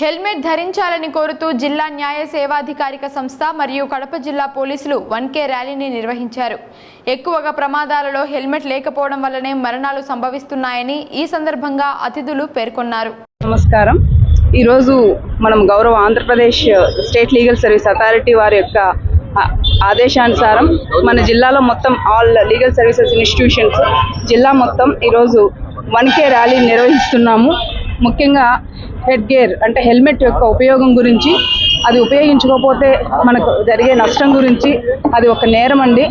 Helmet ధరించాలని కోరుతూ జిల్లా న్యాయ సేవాధికారిక సంస్థ మరియు కడప జిల్లా పోలీసులు వన్ కే ర్యాలీని నిర్వహించారు. ఎక్కువగా ప్రమాదాలలో హెల్మెట్ లేకపోవడం వల్లనే మరణాలు సంభవిస్తున్నాయని ఈ సందర్భంగా అతిథులు పేర్కొన్నారు. నమస్కారం. ఈరోజు మనం గౌరవ Andhra Pradesh state legal service authority వారి యొక్క ఆదేశానుసారం మన జిల్లాలో మొత్తం ఆల్ లీగల్ సర్వీసెస్ ఇన్స్టిట్యూషన్స్ జిల్లా మొత్తం ఈరోజు వన్ కే ర్యాలీ నిర్వహిస్తున్నాము. ముఖ్యంగా హెడ్ గేర్ అంటే హెల్మెట్ యొక్క ఉపయోగం గురించి అది ఉపయోగించకపోతే మనకు జరిగే నష్టం గురించి అది ఒక నేరం అండి.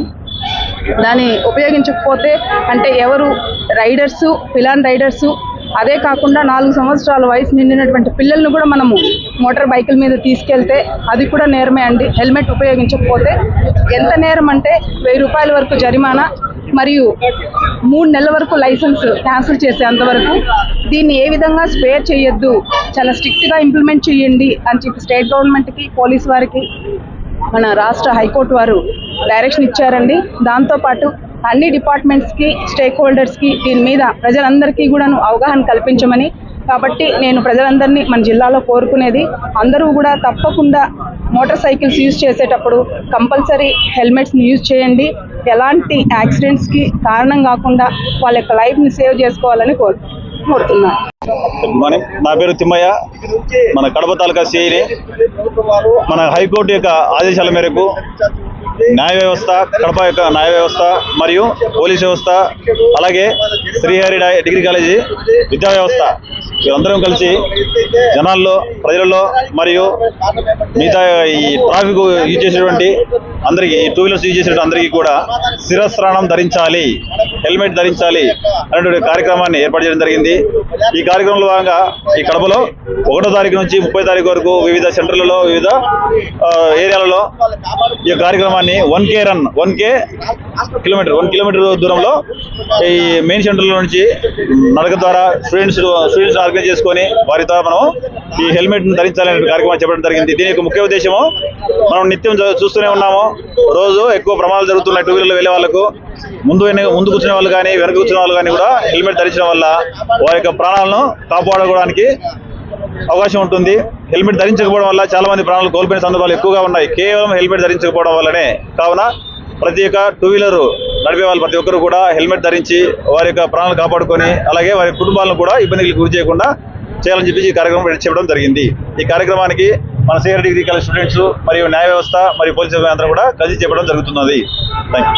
దాన్ని ఉపయోగించకపోతే అంటే ఎవరు రైడర్సు పిలాన్ రైడర్సు అదే కాకుండా నాలుగు సంవత్సరాల వయసు నిండినటువంటి పిల్లల్ని కూడా మనము మోటార్ బైకుల మీద తీసుకెళ్తే అది కూడా నేరమే అండి. హెల్మెట్ ఉపయోగించకపోతే ఎంత నేరం అంటే వెయ్యి రూపాయల వరకు జరిమానా మరియు మూడు నెలల వరకు లైసెన్స్ క్యాన్సిల్ చేసేంత వరకు దీన్ని ఏ విధంగా స్పేర్ చేయొద్దు చాలా స్ట్రిక్ట్గా ఇంప్లిమెంట్ చేయండి అని చెప్పి స్టేట్ గవర్నమెంట్కి పోలీస్ వారికి మన రాష్ట్ర హైకోర్టు వారు డైరెక్షన్ ఇచ్చారండి. దాంతోపాటు అన్ని డిపార్ట్మెంట్స్కి స్టేక్ హోల్డర్స్కి దీని మీద ప్రజలందరికీ కూడాను అవగాహన కల్పించమని కాబట్టి నేను ప్రజలందరినీ మన జిల్లాలో కోరుకునేది అందరూ కూడా తప్పకుండా మోటార్ సైకిల్స్ యూజ్ చేసేటప్పుడు కంపల్సరీ హెల్మెట్స్ని యూజ్ చేయండి. ఎలాంటి యాక్సిడెంట్స్కి కారణం కాకుండా వాళ్ళ యొక్క లైఫ్ని సేవ్ చేసుకోవాలని కోరు కోరుతున్నాను. గుడ్ మార్నింగ్ నా పేరు తిమ్మయ్య. మన కడప తాలూకా సిఐని మన హైకోర్టు యొక్క ఆదేశాల మేరకు న్యాయ వ్యవస్థ కడప యొక్క న్యాయ వ్యవస్థ మరియు పోలీస్ వ్యవస్థ అలాగే శ్రీహరి డిగ్రీ కాలేజీ విద్యా వ్యవస్థ అందరం కలిసి జనాల్లో ప్రజలలో మరియు మిగతా ఈ ట్రాఫిక్ యూజ్ చేసేటువంటి అందరికీ టూ వీలర్స్ యూజ్ చేసేటువంటి అందరికీ కూడా శిరస్నానం ధరించాలి హెల్మెట్ ధరించాలి అనేటువంటి కార్యక్రమాన్ని ఏర్పాటు చేయడం జరిగింది. ఈ కార్యక్రమంలో భాగంగా ఈ కడపలో ఒకటో తారీఖు నుంచి ముప్పై తారీఖు వరకు వివిధ సెంటర్లలో వివిధ ఏరియాలలో ఈ కార్యక్రమాన్ని one K run one K kilometer one kilometer దూరంలో ఈ మెయిన్ సెంటర్లో నుంచి నడక ద్వారా స్టూడెంట్స్ స్టూడెంట్స్ ఆర్గనైజ్ చేసుకొని వారి ద్వారా మనం ఈ హెల్మెట్ ధరించాలనే కార్యక్రమం చెప్పడం జరిగింది. దీని యొక్క ముఖ్య ఉద్దేశము మనం నిత్యం చూస్తూనే ఉన్నాము. రోజు ఎక్కువ ప్రమాదాలు జరుగుతున్నాయి. టూ వీలర్లో వెళ్ళే వాళ్ళకు. ముందు ముందు కూర్చునే వాళ్ళు కానీ వెనక కూర్చునే వాళ్ళు కానీ కూడా హెల్మెట్ ధరించడం వల్ల వారి యొక్క ప్రాణాలను కాపాడుకోవడానికి అవకాశం ఉంటుంది. హెల్మెట్ ధరించకపోవడం వల్ల చాలా మంది ప్రాణాలు కోల్పోయిన సందర్భాలు ఎక్కువగా ఉన్నాయి. కేవలం హెల్మెట్ ధరించకపోవడం వల్లనే కావున ప్రతి ఒక్క టూ వీలర్ నడిపే వాళ్ళు ప్రతి ఒక్కరు కూడా హెల్మెట్ ధరించి వారి యొక్క ప్రాణాలు కాపాడుకొని అలాగే వారి కుటుంబాలను కూడా ఇబ్బందికి గురి చేయకుండా చేయాలని చెప్పేసి ఈ కార్యక్రమం చెప్పడం జరిగింది. ఈ కార్యక్రమానికి మన సీనియర్ డిగ్రీ కాలేజ్ స్టూడెంట్స్ మరియు న్యాయ వ్యవస్థ మరియు పోలీసు అందరూ కూడా కలిసి చెప్పడం జరుగుతున్నది. థ్యాంక్